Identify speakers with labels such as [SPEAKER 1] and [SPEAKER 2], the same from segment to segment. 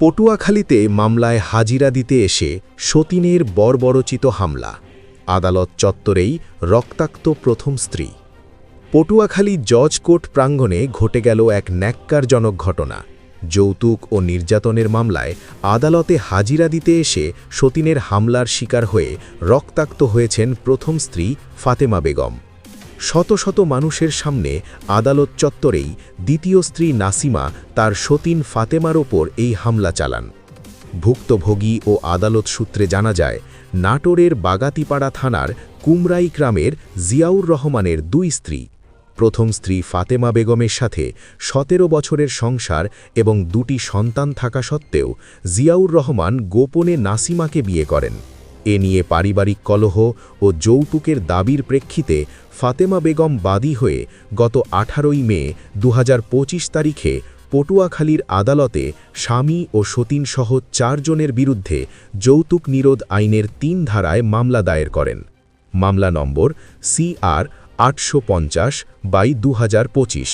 [SPEAKER 1] পটুয়াখালীতে মামলায় হাজিরা দিতে এসে সতীনের বর্বরচিত হামলা। আদালত চত্বরেই রক্তাক্ত প্রথম স্ত্রী। পটুয়াখালী জজ কোর্ট প্রাঙ্গণে ঘটে গেল এক ন্যাক্কারজনক ঘটনা। যৌতুক ও নির্যাতনের মামলায় আদালতে হাজিরা দিতে এসে সতীনের হামলার শিকার হয়ে রক্তাক্ত হয়েছেন প্রথম স্ত্রী ফাতেমা বেগম। শত শত মানুষের সামনে আদালত চত্বরেই দ্বিতীয় স্ত্রী নাসিমা তার সতীন ফাতেমার ওপর এই হামলা চালান। ভুক্তভোগী ও আদালত সূত্রে জানা যায়, নাটোরের বাগাতিপাড়া থানার কুমরাই গ্রামের জিয়াউর রহমানের দুই স্ত্রী, প্রথম স্ত্রী ফাতেমা বেগমের সাথে সতেরো বছরের সংসার এবং দুটি সন্তান থাকা সত্ত্বেও জিয়াউর রহমান গোপনে নাসিমাকে বিয়ে করেন। এ নিয়ে পারিবারিক কলহ ও যৌতুকের দাবির প্রেক্ষিতে ফাতেমা বেগম বাদী হয়ে গত আঠারোই মে দু হাজার পঁচিশ তারিখে পটুয়াখালীর আদালতে স্বামী ও সতীনসহ চারজনের বিরুদ্ধে যৌতুক নিরোধ আইনের তিন ধারায় মামলা দায়ের করেন। মামলা নম্বর সিআর আটশো পঞ্চাশ বাই দু হাজার পঁচিশ।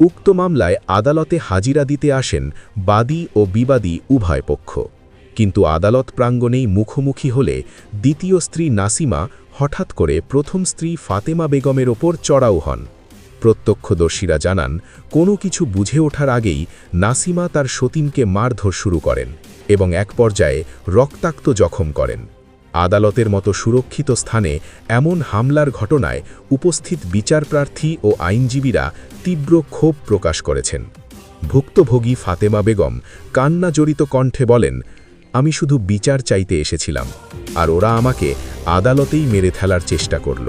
[SPEAKER 1] উক্ত মামলায় আদালতে হাজিরা দিতে আসেন বাদী ও বিবাদী উভয় পক্ষ। কিন্তু আদালত প্রাঙ্গণেই মুখোমুখি হলে দ্বিতীয় স্ত্রী নাসিমা হঠাৎ করে প্রথম স্ত্রী ফাতেমা বেগমের ওপর চড়াও হন। প্রত্যক্ষদর্শীরা জানান, কোনো কিছু বুঝে ওঠার আগেই নাসিমা তার সতীনকে মারধর শুরু করেন এবং এক পর্যায়ে রক্তাক্ত জখম করেন। আদালতের মতো সুরক্ষিত স্থানে এমন হামলার ঘটনায় উপস্থিত বিচারপ্রার্থী ও আইনজীবীরা তীব্র ক্ষোভ প্রকাশ করেছেন। ভুক্তভোগী ফাতেমা বেগম কান্না জড়িত কণ্ঠে বলেন আমি শুধু বিচার চাইতে এসেছিলাম আর ওরা আমাকে আদালতেই মেরে ফেলার চেষ্টা করল।